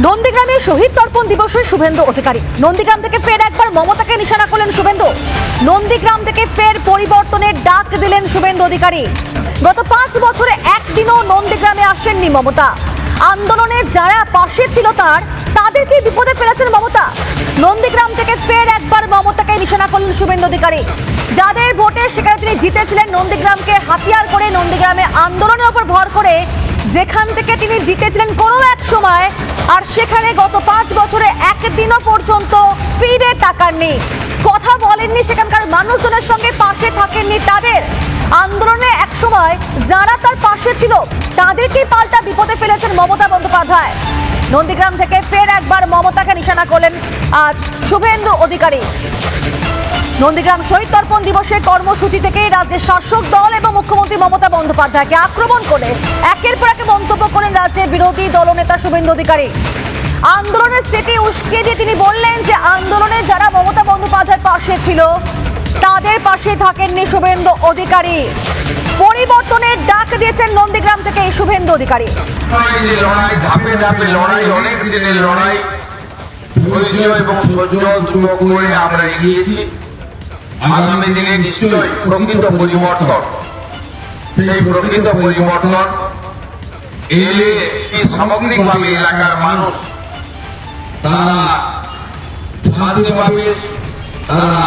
নন্দীগ্রামে শহীদ তর্পণ দিবসে শুভেন্দু অধিকারী। নন্দীগ্রাম থেকে ফের একবার মমতাকে নিশানা করলেন শুভেন্দু। নন্দীগ্রাম থেকে ফের পরিবর্তনের ডাক দিলেন শুভেন্দু অধিকারী। গত পাঁচ বছরে একদিনও নন্দীগ্রামে আসেননি মমতা। আন্দোলনে যারা পাশে ছিল তার, তাদেরকে বিপদে ফেলেছেন মমতা। নন্দীগ্রাম থেকে ফের একবার মমতাকে নিশানা করলেন শুভেন্দু অধিকারী। যাদের ভোটে সেখানে তিনি জিতেছিলেন, নন্দীগ্রামকে হাতিয়ার করে নন্দীগ্রামে আন্দোলনের ওপর ভর করে যেখান থেকে তিনি জিতেছিলেন কোনো এক সময়, আর সেখানে গত পাঁচ বছরে একদিনও পর্যন্ত ফিরে তাকাননি। কথা বলেননি সেখানকার মানুষজনের সঙ্গে, পাশে থাকেননি তাদের। আন্দোলনে এক সময় যারা তার পাশে ছিল তাদেরকেই পাল্টা বিপদে ফেলেছেন মমতা বন্দ্যোপাধ্যায়। নন্দীগ্রাম থেকে ফের একবার মমতাকে নিশানা করলেন আজ শুভেন্দু অধিকারী। নন্দীগ্রাম শহীদ তর্পণ দিবসের কর্মসূচি থেকে রাজ্যের শাসক দল এবং মুখ্যমন্ত্রী মমতা বন্দ্যোপাধ্যায়কে আক্রমণ করে। একের পর এক মন্তব্য করেন রাজ্যের বিরোধী দলনেতা শুভেন্দু অধিকারী। আন্দোলনের স্মৃতি উস্কে দিয়ে তিনি বললেন যে, আন্দোলনে যারা মমতা বন্দ্যোপাধ্যায়ের পাশে ছিল, তাদের পাশে থাকেননি শুভেন্দু অধিকারী। পরিবর্তনের ডাক দিয়েছেন নন্দীগ্রাম থেকে এই শুভেন্দু অধিকারী। লড়াই এবং আমরা এগিয়েছি। আগামী দিনে নিশ্চয়ই প্রকৃত পরিবর্তন। সেই প্রকৃত পরিবর্তন এলে কি সামগ্রিকভাবে এলাকার মানুষ, তারা শান্তি তারা